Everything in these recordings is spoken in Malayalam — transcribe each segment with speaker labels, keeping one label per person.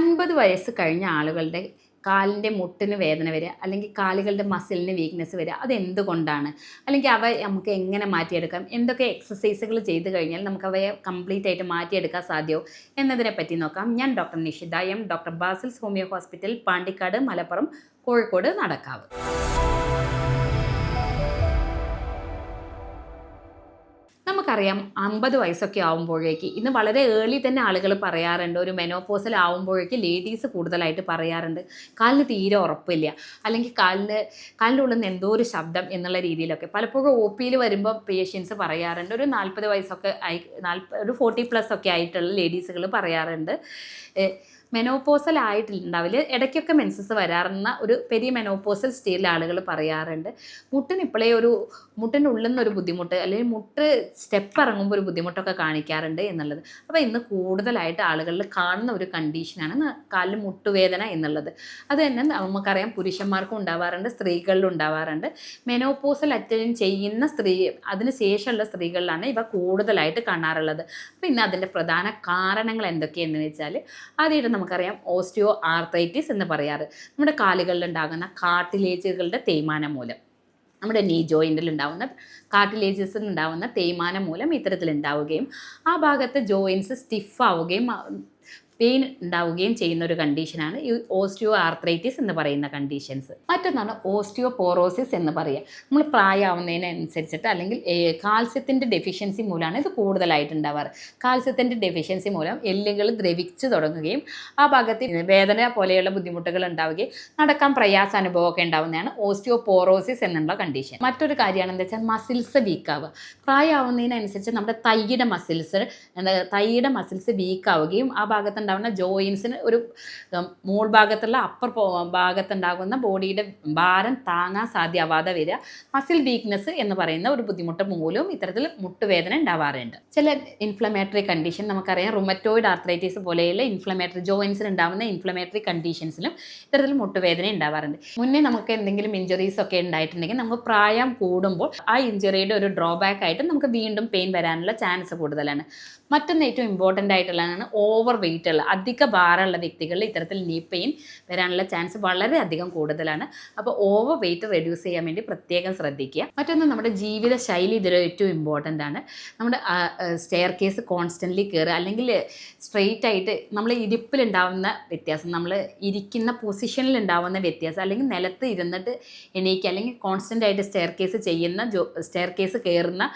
Speaker 1: അൻപത് വയസ്സ് കഴിഞ്ഞ ആളുകളുടെ കാലിന്റെ മുട്ടിന് വേദന വരിക അല്ലെങ്കിൽ കാലുകളുടെ മസിലിന് വീക്ക്നെസ് വരിക അതെന്തുകൊണ്ടാണ്? അല്ലെങ്കിൽ അവ നമുക്ക് എങ്ങനെ മാറ്റിയെടുക്കാം? എന്തൊക്കെ എക്സസൈസുകൾ ചെയ്ത് കഴിഞ്ഞാൽ നമുക്ക് അവയെ കംപ്ലീറ്റ് ആയിട്ട് മാറ്റിയെടുക്കാൻ സാധ്യമോ എന്നതിനെ പറ്റി നോക്കാം. ഞാൻ doctor Nishitha M doctor Basil's homeo hospital Pandikkad Malappuram Kozhikode Nadakkavu. നമുക്കറിയാം അമ്പത് വയസ്സൊക്കെ ആകുമ്പോഴേക്ക് ഇന്ന് വളരെ ഏർലി തന്നെ ആളുകൾ പറയാറുണ്ട് ഒരു മെനോപോസൽ ആകുമ്പോഴേക്ക് ലേഡീസ് കൂടുതലായിട്ട് പറയാറുണ്ട് കാലിന് തീരെ ഉറപ്പില്ല അല്ലെങ്കിൽ കാലിന് കാലിന്റെ ഉള്ളിൽ നിന്ന് എന്തോ ഒരു ശബ്ദം എന്നുള്ള രീതിയിലൊക്കെ. പലപ്പോഴും ഒ പിയിൽ വരുമ്പോൾ പേഷ്യൻസ് പറയാറുണ്ട് ഒരു നാൽപ്പത് വയസ്സൊക്കെ ആയി നാൽപ്പത് ഒരു ഫോർട്ടി പ്ലസ് ഒക്കെ ആയിട്ടുള്ള ലേഡീസുകൾ പറയാറുണ്ട്. മെനോപോസൽ ആയിട്ടുണ്ടാവില്ല ഇടയ്ക്കൊക്കെ മെൻസസ് വരാറുന്ന ഒരു പെരിയ മെനോപോസൽ സ്റ്റേജിൽ ആളുകൾ പറയാറുണ്ട്. മുട്ടിന് ഇപ്പോഴേ ഒരു മുട്ടിന്റെ ഉള്ളിൽ നിന്നൊരു ബുദ്ധിമുട്ട് അല്ലെങ്കിൽ മുട്ട് സ്റ്റെപ്പ് ഇറങ്ങുമ്പോൾ ഒരു ബുദ്ധിമുട്ടൊക്കെ കാണിക്കാറുണ്ട് എന്നുള്ളത്. അപ്പോൾ ഇന്ന് കൂടുതലായിട്ട് ആളുകളിൽ കാണുന്ന ഒരു കണ്ടീഷനാണ് കാലിൽ മുട്ടുവേദന എന്നുള്ളത്. അത് തന്നെ നമുക്കറിയാം പുരുഷന്മാർക്കും ഉണ്ടാവാറുണ്ട് സ്ത്രീകളിലും ഉണ്ടാവാറുണ്ട്. മെനോപോസൽ അറ്റൻഡ് ചെയ്യുന്ന സ്ത്രീ അതിന് ശേഷമുള്ള സ്ത്രീകളിലാണ് ഇവ കൂടുതലായിട്ട് കാണാറുള്ളത്. അപ്പോൾ ഇന്ന് അതിന്റെ പ്രധാന കാരണങ്ങൾ എന്തൊക്കെയെന്ന് വെച്ചാൽ ആദ്യമായിട്ട് നമുക്കറിയാം ഓസ്റ്റിയോ ആർത്തൈറ്റിസ് എന്ന് പറയാറ്. നമ്മുടെ കാലുകളിൽ ഉണ്ടാകുന്ന കാട്ടിലേജുകളുടെ തേയ്മാനം മൂലം. നമ്മുടെ നീ ജോയിന്റിൽ ഉണ്ടാവുന്ന കാർട്ടിലേജസിൽ ഉണ്ടാവുന്ന തേയ്മാനം മൂലം ഇത്തരത്തിൽ ഉണ്ടാവുകയും ആ ഭാഗത്ത് ജോയിൻസ് സ്റ്റിഫ് ആവുകയും പെയിൻ ഉണ്ടാവുകയും ചെയ്യുന്ന ഒരു കണ്ടീഷനാണ് ഈ ഓസ്റ്റിയോ ആർത്രൈറ്റിസ് എന്ന് പറയുന്ന കണ്ടീഷൻസ്. മറ്റൊന്നാണ് ഓസ്റ്റിയോ പോറോസിസ് എന്ന് പറയുക. നമ്മൾ പ്രായമാവുന്നതിനനുസരിച്ചിട്ട് അല്ലെങ്കിൽ കാൽസ്യത്തിന്റെ ഡെഫിഷ്യൻസി മൂലമാണ് ഇത് കൂടുതലായിട്ട് ഉണ്ടാവാറ് കാൽസ്യത്തിന്റെ ഡെഫിഷ്യൻസി മൂലം എല്ലുകൾ ദ്രവിച്ചു തുടങ്ങുകയും ആ ഭാഗത്ത് വേദന പോലെയുള്ള ബുദ്ധിമുട്ടുകൾ ഉണ്ടാവുകയും നടക്കാൻ പ്രയാസ അനുഭവമൊക്കെ ഉണ്ടാവുന്നതാണ് ഓസ്റ്റിയോ പോറോസിസ് എന്നുള്ള കണ്ടീഷൻ. മറ്റൊരു കാര്യമാണ് എന്താ വെച്ചാൽ മസിൽസ് വീക്കാവുക പ്രായമാവുന്നതിനനുസരിച്ച് നമ്മുടെ തൈയുടെ മസിൽസ് എന്താ തൈയുടെ മസിൽസ് വീക്കാവുകയും ആ ആ ഭാഗത്തുണ്ടാവുന്ന ജോയിൻസിന് ഒരു മോൾ ഭാഗത്തുള്ള അപ്പർ ഭാഗത്തുണ്ടാകുന്ന ബോഡിയുടെ ഭാരം താങ്ങാൻ സാധ്യമാവാതെ വരിക മസിൽ വീക്ക്നെസ് എന്ന് പറയുന്ന ഒരു ബുദ്ധിമുട്ട് മൂലവും ഇത്തരത്തിൽ മുട്ടുവേദന ഉണ്ടാവാറുണ്ട്. ചില ഇൻഫ്ലമേറ്ററി കണ്ടീഷൻ നമുക്കറിയാം റുമറ്റോയിഡ് ആർത്രൈറ്റിസ് പോലെയുള്ള ഇൻഫ്ലമേറ്ററി ജോയിൻസിൽ ഉണ്ടാകുന്ന ഇൻഫ്ലമേറ്ററി കണ്ടീഷൻസിലും ഇത്തരത്തിൽ മുട്ടുവേദന ഉണ്ടാവാറുണ്ട്. മുന്നേ നമുക്ക് എന്തെങ്കിലും ഇഞ്ചുറീസ് ഒക്കെ ഉണ്ടായിട്ടുണ്ടെങ്കിൽ നമുക്ക് പ്രായം കൂടുമ്പോൾ ആ ഇഞ്ചുറിയുടെ ഒരു ഡ്രോബാക്ക് ആയിട്ട് നമുക്ക് വീണ്ടും പെയിൻ വരാനുള്ള ചാൻസ് കൂടുതലാണ്. മറ്റൊന്ന് ഏറ്റവും ഇമ്പോർട്ടന്റ് ആയിട്ടുള്ളതാണ് ഓവർ വെയിറ്റ് ഉള്ള അധിക ഭാരമുള്ള വ്യക്തികളിൽ ഇത്തരത്തിൽ നീ പെയിൻ വരാനുള്ള ചാൻസ് വളരെ അധികം കൂടുതലാണ്. അപ്പോൾ ഓവർ വെയിറ്റ് റെഡ്യൂസ് ചെയ്യാൻ വേണ്ടി പ്രത്യേകം ശ്രദ്ധിക്കുക. മറ്റൊന്ന് നമ്മുടെ ജീവിത ശൈലി ഇതിൽ ഏറ്റവും ഇമ്പോർട്ടന്റ് ആണ്. നമ്മുടെ സ്റ്റെയർ കേസ് കോൺസ്റ്റന്റ്ലി കയറുക അല്ലെങ്കിൽ സ്ട്രെയിറ്റ് ആയിട്ട് നമ്മൾ ഇരിപ്പിലുണ്ടാവുന്ന വ്യത്യാസം നമ്മൾ ഇരിക്കുന്ന പൊസിഷനിൽ ഉണ്ടാവുന്ന വ്യത്യാസം അല്ലെങ്കിൽ നിലത്ത് ഇരുന്നിട്ട് എണീക്കുക അല്ലെങ്കിൽ കോൺസ്റ്റന്റ് ആയിട്ട് സ്റ്റെയർ കേസ് ചെയ്യുന്ന ജോ സ്റ്റെയർ കേസ് കയറുന്ന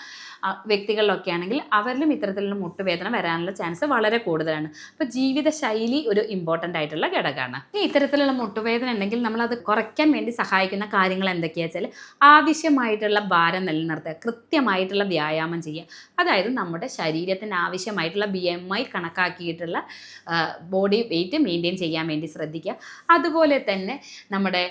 Speaker 1: വ്യക്തികളിലൊക്കെ ആണെങ്കിൽ അവരിലും ഇത്തരത്തിലുള്ള മുട്ടുവേദന വരാനുള്ള ചാൻസ് വളരെ കൂടുതലാണ്. അപ്പോൾ ജീവിതശൈലി ഒരു ഇമ്പോർട്ടന്റ് ആയിട്ടുള്ള ഘടകമാണ്. ഇനി ഇത്തരത്തിലുള്ള മുട്ടുവേദന ഉണ്ടെങ്കിൽ നമ്മളത് കുറയ്ക്കാൻ വേണ്ടി സഹായിക്കുന്ന കാര്യങ്ങൾ എന്തൊക്കെയാണെന്ന് വെച്ചാൽ ആവശ്യമായിട്ടുള്ള ഭാരം നിലനിർത്തുക കൃത്യമായിട്ടുള്ള വ്യായാമം ചെയ്യുക. അതായത് നമ്മുടെ ശരീരത്തിന് ആവശ്യമായിട്ടുള്ള ബി എം ഐ കണക്കാക്കിയിട്ടുള്ള ബോഡി വെയിറ്റ് മെയിന്റെയിൻ ചെയ്യാൻ വേണ്ടി ശ്രദ്ധിക്കുക. അതുപോലെ തന്നെ നമ്മുടെ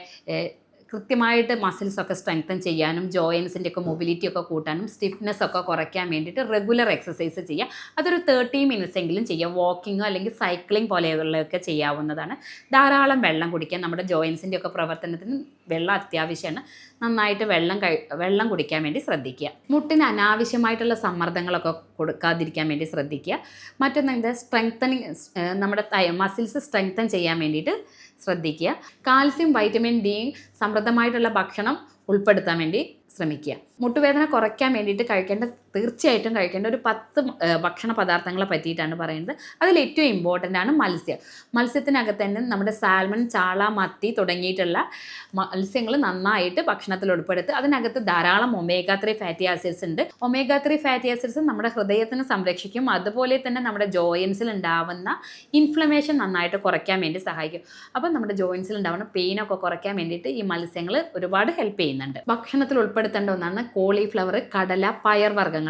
Speaker 1: കൃത്യമായിട്ട് മസിൽസ് ഒക്കെ സ്ട്രെങ്തൻ ചെയ്യാനും ജോയിൻസിന്റെ ഒക്കെ മൊബിലിറ്റി ഒക്കെ കൂട്ടാനും സ്റ്റിഫ്നെസ് ഒക്കെ കുറയ്ക്കാൻ വേണ്ടിയിട്ട് റെഗുലർ എക്സസൈസ് ചെയ്യുക അതൊരു തേർട്ടി മിനിറ്റ്സ് എങ്കിലും ചെയ്യുക വാക്കിങ്ങോ അല്ലെങ്കിൽ സൈക്ലിംഗ് പോലെയുള്ളതൊക്കെ ചെയ്യാവുന്നതാണ്. ധാരാളം വെള്ളം കുടിക്കാൻ നമ്മുടെ ജോയിൻസിന്റെ ഒക്കെ പ്രവർത്തനത്തിന് വെള്ളം അത്യാവശ്യമാണ്. നന്നായിട്ട് വെള്ളം കഴി വെള്ളം കുടിക്കാൻ വേണ്ടി ശ്രദ്ധിക്കുക. മുട്ടിന് അനാവശ്യമായിട്ടുള്ള സമ്മർദ്ദങ്ങളൊക്കെ കൊടുക്കാതിരിക്കാൻ വേണ്ടി ശ്രദ്ധിക്കുക. മറ്റൊന്ന് സ്ട്രെങ്തനിങ് നമ്മുടെ മസിൽസ് സ്ട്രെങ്തൻ ചെയ്യാൻ വേണ്ടിയിട്ട് ശ്രദ്ധിക്കുക. കാൽസ്യം വൈറ്റമിൻ ഡി സമൃദ്ധമായിട്ടുള്ള ഭക്ഷണം ഉൾപ്പെടുത്താൻ വേണ്ടി ശ്രമിക്കുക. മുട്ടുവേദന കുറയ്ക്കാൻ വേണ്ടിയിട്ട് കഴിക്കേണ്ട തീർച്ചയായിട്ടും കഴിക്കേണ്ട ഒരു പത്ത് ഭക്ഷണ പദാർത്ഥങ്ങളെ പറ്റിയിട്ടാണ് പറയുന്നത്. അതിൽ ഏറ്റവും ഇമ്പോർട്ടന്റ് ആണ് മത്സ്യം. മത്സ്യത്തിനകത്ത് തന്നെ നമ്മുടെ സാൽമൺ ചാള മത്തി തുടങ്ങിയിട്ടുള്ള മത്സ്യങ്ങൾ നന്നായിട്ട് ഭക്ഷണത്തിൽ ഉൾപ്പെടുത്ത്. അതിനകത്ത് ധാരാളം ഒമേഗ ത്രീ ഫാറ്റി ആസിഡ്സ് ഉണ്ട്. ഒമേഗ ത്രീ ഫാറ്റി ആസിഡ്സ് നമ്മുടെ ഹൃദയത്തിന് സംരക്ഷിക്കും. അതുപോലെ തന്നെ നമ്മുടെ ജോയിൻസിൽ ഉണ്ടാവുന്ന ഇൻഫ്ലമേഷൻ നന്നായിട്ട് കുറയ്ക്കാൻ വേണ്ടി സഹായിക്കും. അപ്പം നമ്മുടെ ജോയിൻസിൽ ഉണ്ടാവുന്ന പെയിനൊക്കെ കുറയ്ക്കാൻ വേണ്ടിയിട്ട് ഈ മത്സ്യങ്ങൾ ഒരുപാട് ഹെൽപ്പ് ചെയ്യുന്നുണ്ട്. ഭക്ഷണത്തിൽ ഉൾപ്പെടുത്തേണ്ട ഒന്നാണ് കോളിഫ്ലവർ കടല പയർ വർഗങ്ങൾ.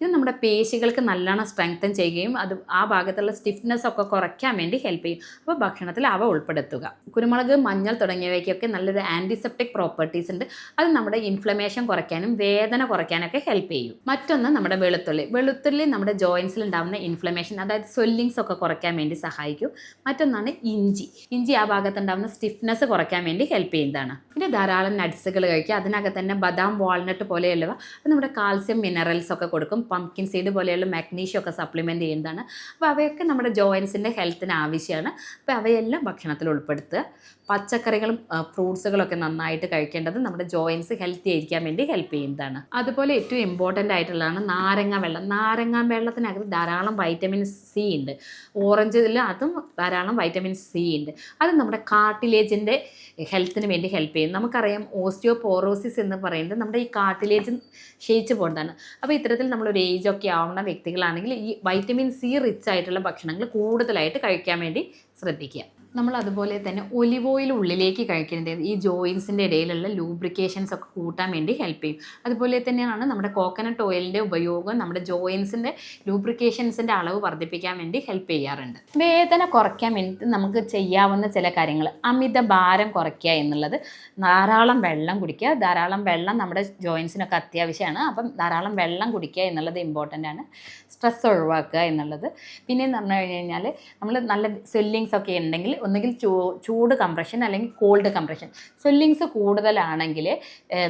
Speaker 1: ഇത് നമ്മുടെ പേശികൾക്ക് നല്ലോണം സ്ട്രെങ്തൻ ചെയ്യുകയും അത് ആ ഭാഗത്തുള്ള സ്റ്റിഫ്നെസ് ഒക്കെ കുറയ്ക്കാൻ വേണ്ടി ഹെൽപ്പ് ചെയ്യും. അപ്പോൾ ഭക്ഷണത്തിൽ അവ ഉൾപ്പെടുത്തുക. കുരുമുളക് മഞ്ഞൾ തുടങ്ങിയവയ്ക്കൊക്കെ നല്ലൊരു ആന്റിസെപ്റ്റിക് പ്രോപ്പർട്ടീസ് ഉണ്ട്. അത് നമ്മുടെ ഇൻഫ്ലമേഷൻ കുറയ്ക്കാനും വേദന കുറയ്ക്കാനൊക്കെ ഹെൽപ്പ് ചെയ്യും. മറ്റൊന്ന് നമ്മുടെ വെളുത്തുള്ളി. വെളുത്തുള്ളി നമ്മുടെ ജോയിൻസിൽ ഉണ്ടാകുന്ന ഇൻഫ്ലമേഷൻ അതായത് സ്വെല്ലിങ്സ് ഒക്കെ കുറയ്ക്കാൻ വേണ്ടി സഹായിക്കും. മറ്റൊന്നാണ് ഇഞ്ചി. ഇഞ്ചി ആ ഭാഗത്തുണ്ടാകുന്ന സ്റ്റിഫ്നെസ് കുറയ്ക്കാൻ വേണ്ടി ഹെൽപ്പ് ചെയ്യുന്നതാണ്. പിന്നെ ധാരാളം നട്ട്സുകൾ കഴിക്കുക. അതിനകത്ത് തന്നെ ബദാം വാൾനട്ട് പോലെയുള്ളവ. അത് നമ്മുടെ കാൽസ്യം മിനറൽസ് ഒക്കെ ഒക്കെ കൊടുക്കും. പംകിൻ സീഡ് പോലെയുള്ള മാഗ്നീഷ്യം ഒക്കെ സപ്ലിമെന്റ് ചെയ്യുന്നതാണ്. അപ്പോൾ അവയൊക്കെ നമ്മുടെ ജോയിൻസിന്റെ ഹെൽത്തിന് ആവശ്യമാണ്. അപ്പോൾ അവയെല്ലാം ഭക്ഷണത്തിൽ ഉൾപ്പെടുത്തുക. പച്ചക്കറികളും ഫ്രൂട്ട്സുകളൊക്കെ നന്നായിട്ട് കഴിക്കേണ്ടത് നമ്മുടെ ജോയിൻസ് ഹെൽത്തി ആയിരിക്കാൻ വേണ്ടി ഹെൽപ്പ് ചെയ്യുന്നതാണ്. അതുപോലെ ഏറ്റവും ഇമ്പോർട്ടന്റ് ആയിട്ടുള്ളതാണ് നാരങ്ങ വെള്ളം. നാരങ്ങ വെള്ളത്തിനകത്ത് ധാരാളം വൈറ്റമിൻ സി ഉണ്ട്. ഓറഞ്ചിൽ അതും ധാരാളം വൈറ്റമിൻ സി ഉണ്ട്. അത് നമ്മുടെ കാർട്ടിലേജിന്റെ ഹെൽത്തിന് വേണ്ടി ഹെൽപ്പ് ചെയ്യും. നമുക്കറിയാം ഓസ്റ്റിയോപോറോസിസ് എന്ന് പറയുന്നത് നമ്മുടെ ഈ കാർട്ടിലേജ് ക്ഷയിച്ചു പോകുന്നതാണ്. അപ്പോൾ ഇത്തരത്തിൽ നമ്മളൊരു ഏജ് ഒക്കെ ആവുന്ന വ്യക്തികളാണെങ്കിൽ ഈ വൈറ്റമിൻ സി റിച്ച് ആയിട്ടുള്ള ഭക്ഷണങ്ങൾ കൂടുതലായിട്ട് കഴിക്കാൻ വേണ്ടി ശ്രദ്ധിക്കുക. നമ്മൾ അതുപോലെ തന്നെ ഒലിവ് ഓയിൽ ഉള്ളിലേക്ക് കഴിക്കുന്നത് ഈ ജോയിൻസിന്റെ ഇടയിലുള്ള ലൂബ്രിക്കേഷൻസ് ഒക്കെ കൂട്ടാൻ വേണ്ടി ഹെൽപ്പ് ചെയ്യും. അതുപോലെ തന്നെയാണ് നമ്മുടെ കോക്കനട്ട് ഓയിലിന്റെ ഉപയോഗം നമ്മുടെ ജോയിൻസിന്റെ ലൂബ്രിക്കേഷൻസിന്റെ അളവ് വർദ്ധിപ്പിക്കാൻ വേണ്ടി ഹെൽപ്പ് ചെയ്യാറുണ്ട്. വേദന കുറയ്ക്കാൻ വേണ്ടി നമുക്ക് ചെയ്യാവുന്ന ചില കാര്യങ്ങൾ. അമിത ഭാരം കുറയ്ക്കുക എന്നുള്ളത്. ധാരാളം വെള്ളം കുടിക്കുക. ധാരാളം വെള്ളം നമ്മുടെ ജോയിൻസിനൊക്കെ അത്യാവശ്യമാണ്. അപ്പം ധാരാളം വെള്ളം കുടിക്കുക എന്നുള്ളത് ഇമ്പോർട്ടന്റ് ആണ്. സ്ട്രെസ് ഒഴിവാക്കുക എന്നുള്ളത്. പിന്നെ എന്ന് പറഞ്ഞു കഴിഞ്ഞാൽ നമ്മൾ നല്ല സ്വെല്ലിങ്സ് ഒക്കെ ഉണ്ടെങ്കിൽ ഒന്നുകിൽ ചൂട് കംപ്രഷൻ അല്ലെങ്കിൽ കോൾഡ് കംപ്രഷൻ സ്വെല്ലിങ്സ് കൂടുതലാണെങ്കിൽ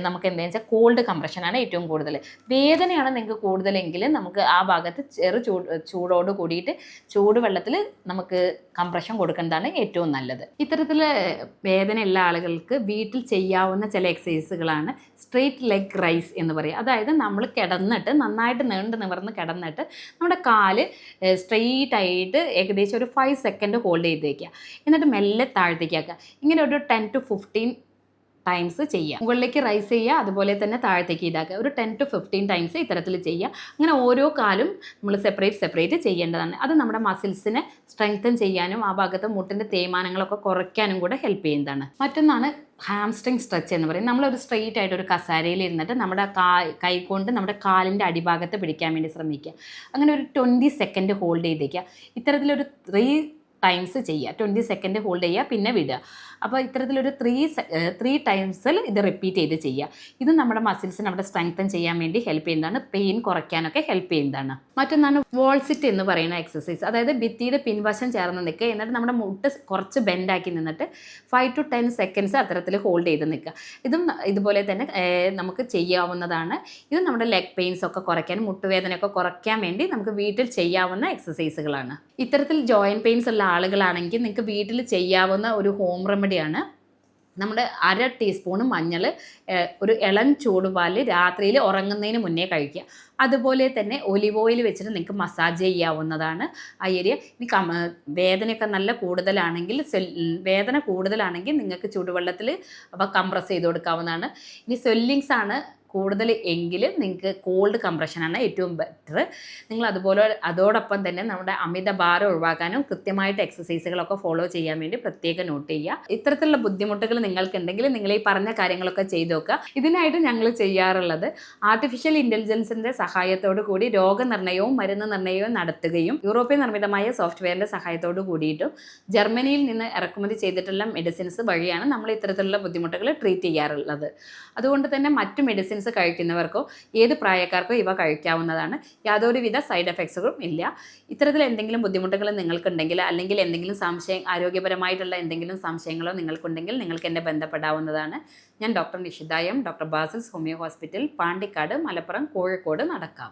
Speaker 1: നമുക്ക് എന്താ വെച്ചാൽ കോൾഡ് കംപ്രഷനാണ് ഏറ്റവും കൂടുതൽ. വേദനയാണ് നിങ്ങൾക്ക് കൂടുതലെങ്കിൽ നമുക്ക് ആ ഭാഗത്ത് ചെറു ചൂട് ചൂടോട് കൂടിയിട്ട് ചൂടുവെള്ളത്തിൽ നമുക്ക് കംപ്രഷൻ കൊടുക്കേണ്ടതാണ് ഏറ്റവും നല്ലത്. ഇത്തരത്തിൽ വേദനയുള്ള ആളുകൾക്ക് വീട്ടിൽ ചെയ്യാവുന്ന ചില എക്സസൈസുകളാണ് സ്ട്രെയിറ്റ് ലെഗ് റൈസ് എന്ന് പറയുക. അതായത് നമ്മൾ കിടന്നിട്ട് നന്നായിട്ട് നീണ്ട് നിവർന്ന് കിടന്നിട്ട് നമ്മുടെ കാൽ സ്ട്രെയിറ്റ് ആയിട്ട് ഏകദേശം ഒരു ഫൈവ് സെക്കൻഡ് ഹോൾഡ് ചെയ്ത് വയ്ക്കുക എന്നിട്ട് മെല്ലെ താഴത്തേക്ക് ആക്കുക. ഇങ്ങനെ ഒരു ടെൻ ടു ഫിഫ്റ്റീൻ ടൈംസ് ചെയ്യുക. മുകളിലേക്ക് റൈസ് ചെയ്യുക അതുപോലെ തന്നെ താഴത്തേക്ക് ഇതാക്കുക. ഒരു ടെൻ ടു ഫിഫ്റ്റീൻ ടൈംസ് ഇത്തരത്തിൽ ചെയ്യുക. അങ്ങനെ ഓരോ കാലും നമ്മൾ സെപ്പറേറ്റ് സെപ്പറേറ്റ് ചെയ്യേണ്ടതാണ്. അത് നമ്മുടെ മസിൽസിനെ സ്ട്രെങ്തൻ ചെയ്യാനും ആ ഭാഗത്ത് മുട്ടിന്റെ തേയ്മാനങ്ങളൊക്കെ കുറയ്ക്കാനും കൂടെ ഹെൽപ്പ് ചെയ്യുന്നതാണ്. മറ്റൊന്നാണ് ഹാംസ്ട്രിങ് സ്ട്രെച്ച് എന്ന് പറയും നമ്മളൊരു സ്ട്രെയിറ്റ് ആയിട്ട് ഒരു കസാരയിൽ ഇരുന്നിട്ട് നമ്മുടെ കാ കൈ കൊണ്ട് നമ്മുടെ കാലിന്റെ അടിഭാഗത്ത് പിടിക്കാൻ വേണ്ടി ശ്രമിക്കുക. അങ്ങനെ ഒരു ട്വന്റി സെക്കൻഡ് ഹോൾഡ് ചെയ്തേക്കുക. ഇത്തരത്തിലൊരു ത്രീ ടൈംസ് ചെയ്യുക. ട്വന്റി സെക്കൻഡ് ഹോൾഡ് ചെയ്യുക പിന്നെ വിടുക. അപ്പോൾ ഇത്തരത്തിലൊരു ത്രീ ത്രീ ടൈംസിൽ ഇത് റിപ്പീറ്റ് ചെയ്ത് ചെയ്യുക ഇത് നമ്മുടെ മസിൽസ് നമ്മുടെ സ്ട്രെങ്തൻ ചെയ്യാൻ വേണ്ടി ഹെൽപ്പ് ചെയ്യുന്നതാണ്. പെയിൻ കുറയ്ക്കാനൊക്കെ ഹെൽപ്പ് ചെയ്യുന്നതാണ്. മറ്റൊന്നാണ് വോൾസിറ്റ് എന്ന് പറയുന്ന എക്സസൈസ് അതായത് ഭിത്തിയുടെ പിൻവശം ചേർന്ന് നിൽക്കുക. എന്നിട്ട് നമ്മുടെ മുട്ട് കുറച്ച് ബെൻഡാക്കി നിന്നിട്ട് ഫൈവ് ടു ടെൻ സെക്കൻഡ്സ് അത്തരത്തിൽ ഹോൾഡ് ചെയ്ത് നിൽക്കുക. ഇതും ഇതുപോലെ തന്നെ നമുക്ക് ചെയ്യാവുന്നതാണ്. ഇത് നമ്മുടെ ലെഗ് പെയിൻസ് ഒക്കെ കുറയ്ക്കാനും മുട്ടുവേദനയൊക്കെ കുറയ്ക്കാൻ വേണ്ടി നമുക്ക് വീട്ടിൽ ചെയ്യാവുന്ന എക്സസൈസുകളാണ് ഇത്തരത്തിൽ ജോയിന്റ് പെയിൻസ് ഉള്ള ആളുകളാണെങ്കിൽ നിങ്ങൾക്ക് വീട്ടിൽ ചെയ്യാവുന്ന ഒരു ഹോം റെമഡിയാണ് നമ്മൾ അര ടീസ്പൂൺ മഞ്ഞൾ ഒരു ഇളം ചൂടുപാൽ രാത്രിയിൽ ഉറങ്ങുന്നതിന് മുന്നേ കഴിക്കുക. അതുപോലെ തന്നെ ഒലിവ് ഓയിൽ വെച്ചിട്ട് നിങ്ങൾക്ക് മസാജ് ചെയ്യാവുന്നതാണ്. ആ ഏരിയ ഇനി കമ വേദനയൊക്കെ നല്ല കൂടുതലാണെങ്കിൽ വേദന കൂടുതലാണെങ്കിൽ നിങ്ങൾക്ക് ചൂടുവെള്ളത്തിൽ അപ്പോൾ കംപ്രസ് ചെയ്ത് കൊടുക്കാവുന്നതാണ്. ഇനി സ്വെല്ലിങ്സ് ആണ് കൂടുതൽ എങ്കിൽ നിങ്ങൾക്ക് കോൾഡ് കംപ്രഷനാണ് ഏറ്റവും ബെറ്റർ നിങ്ങൾ അതുപോലെ അതോടൊപ്പം തന്നെ നമ്മുടെ അമിത ഭാരം ഒഴിവാക്കാനും കൃത്യമായിട്ട് എക്സസൈസുകളൊക്കെ ഫോളോ ചെയ്യാൻ വേണ്ടി പ്രത്യേകം നോട്ട് ചെയ്യുക. ഇത്തരത്തിലുള്ള ബുദ്ധിമുട്ടുകൾ നിങ്ങൾക്കുണ്ടെങ്കിൽ നിങ്ങൾ ഈ പറഞ്ഞ കാര്യങ്ങളൊക്കെ ചെയ്തു നോക്കുക. ഇതിനായിട്ട് ഞങ്ങൾ ചെയ്യാറുള്ളത് ആർട്ടിഫിഷ്യൽ ഇന്റലിജൻസിന്റെ സഹായത്തോടു കൂടി രോഗനിർണയവും മരുന്ന് നിർണയവും നടത്തുകയും യൂറോപ്യൻ നിർമ്മിതമായ സോഫ്റ്റ്വെയറിന്റെ സഹായത്തോടു കൂടിയിട്ടും ജർമ്മനിയിൽ നിന്ന് ഇറക്കുമതി ചെയ്തിട്ടുള്ള മെഡിസിൻസ് വഴിയാണ് നമ്മൾ ഇത്തരത്തിലുള്ള ബുദ്ധിമുട്ടുകൾ ട്രീറ്റ് ചെയ്യാറുള്ളത്. അതുകൊണ്ട് തന്നെ മറ്റു മെഡിസിൻസ് കഴിക്കുന്നവർക്കോ ഏത് പ്രായക്കാർക്കോ ഇവ കഴിക്കാവുന്നതാണ്. യാതൊരുവിധ സൈഡ് എഫക്ട്സുകളും ഇല്ല. ഇത്തരത്തിൽ എന്തെങ്കിലും ബുദ്ധിമുട്ടുകൾ നിങ്ങൾക്കുണ്ടെങ്കിൽ അല്ലെങ്കിൽ എന്തെങ്കിലും സംശയം ആരോഗ്യപരമായിട്ടുള്ള എന്തെങ്കിലും സംശയങ്ങളോ നിങ്ങൾക്കുണ്ടെങ്കിൽ നിങ്ങൾക്ക് എന്നെ ബന്ധപ്പെടാവുന്നതാണ്. ഞാൻ doctor Nishitha M doctor Basil's homeo hospital Pandikkad Malappuram Kozhikode നടക്കാം.